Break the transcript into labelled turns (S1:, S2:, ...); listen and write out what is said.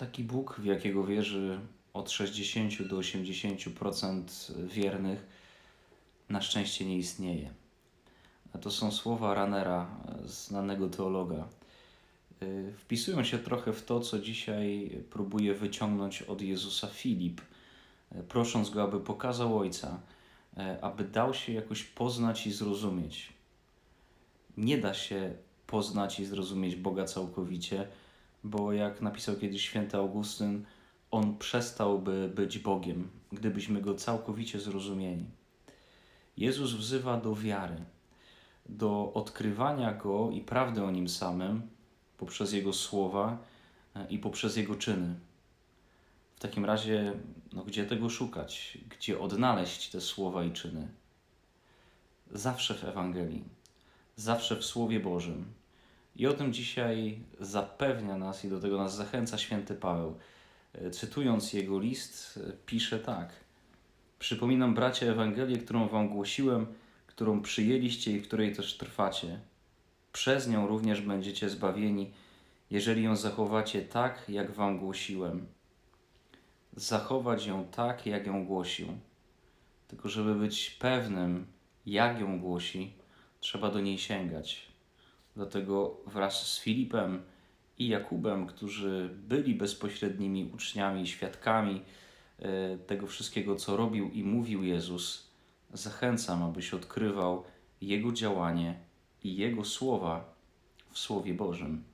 S1: Taki Bóg, w jakiego wierzy od 60 do 80% wiernych, na szczęście nie istnieje. A to są słowa Ranera, znanego teologa. Y, Wpisują się trochę w to, co dzisiaj próbuje wyciągnąć od Jezusa Filip, y, prosząc go, aby pokazał Ojca, aby dał się jakoś poznać i zrozumieć. Nie da się poznać i zrozumieć Boga całkowicie, bo jak napisał kiedyś święty Augustyn, on przestałby być Bogiem, gdybyśmy go całkowicie zrozumieli. Jezus wzywa do wiary, do odkrywania go i prawdy o nim samym poprzez jego słowa e, i poprzez jego czyny. W takim razie, no, gdzie tego szukać? Gdzie odnaleźć te słowa i czyny? Zawsze w Ewangelii, zawsze w Słowie Bożym. I o tym dzisiaj zapewnia nas i do tego nas zachęca święty Paweł. E, Cytując jego list, e, pisze tak: Przypominam, bracia, Ewangelię, którą wam głosiłem, którą przyjęliście i w której też trwacie. Przez nią również będziecie zbawieni, jeżeli ją zachowacie tak, jak wam głosiłem. Zachować ją tak, jak ją głosił. Tylko, żeby być pewnym, jak ją głosi, trzeba do niej sięgać. Dlatego wraz z Filipem i Jakubem, którzy byli bezpośrednimi uczniami, świadkami e, tego wszystkiego, co robił i mówił Jezus, zachęcam, abyś odkrywał Jego działanie i Jego słowa w Słowie Bożym.